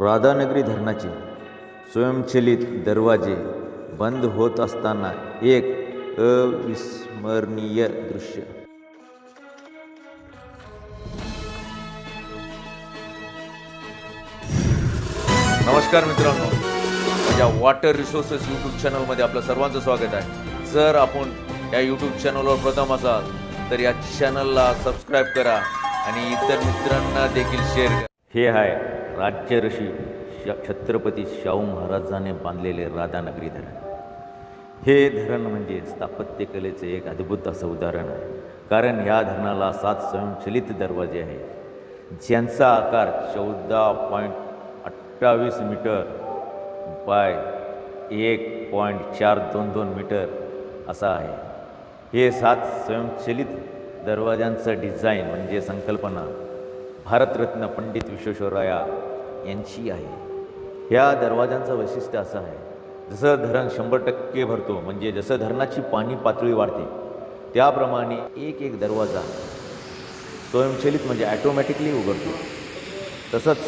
राधानगरी धरणाचे स्वयंचलित दरवाजे बंद होत असताना एक अविस्मरणीय दृश्य. नमस्कार मित्रांनो. माझ्या वॉटर रिसोर्सेस यूट्यूब चॅनलमध्ये आपलं सर्वांचं स्वागत आहे. जर आपण या यूट्यूब चॅनलवर प्रथम असाल तर या चॅनलला सबस्क्राईब करा आणि इतर मित्रांना देखील शेअर करा. हे आहे राज्यऋषी श छत्रपती शाहू महाराजाने बांधलेले राधानगरी धरण. हे धरण म्हणजे स्थापत्यकलेचे एक अद्भुत असं उदाहरण आहे. कारण या धरणाला सात स्वयंचलित दरवाजे आहेत. ज्यांचा आकार चौदा पॉईंट अठ्ठावीस मीटर बाय एक पॉईंट चार दोन दोन मीटर असा आहे. हे सात स्वयंचलित दरवाज्यांचं डिझाईन म्हणजे संकल्पना भारतरत्न पंडित विश्वेश्वराया यांची आहे. या दरवाजांचं वैशिष्ट्य असं आहे जसं धरण शंभर टक्के भरतो म्हणजे जसं धरणाची पाणी पातळी वाढते त्याप्रमाणे एक एक दरवाजा स्वयंचलित म्हणजे ॲटोमॅटिकली उघडतो. तसंच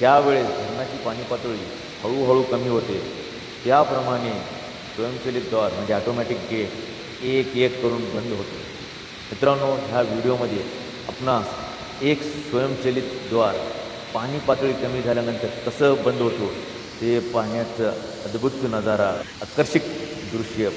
त्यावेळेस धरणाची पाणी पातळी हळूहळू कमी होते त्याप्रमाणे स्वयंचलित द्वार म्हणजे ॲटोमॅटिक गेट एक एक करून बंद होतो. मित्रांनो ह्या व्हिडिओमध्ये आपणास एक स्वयंचलित द्वार पाणी पातळी कमी झाल्यानंतर कसं बंद होतो ते पाण्याचं अद्भुत नजारा आकर्षक दृश्य.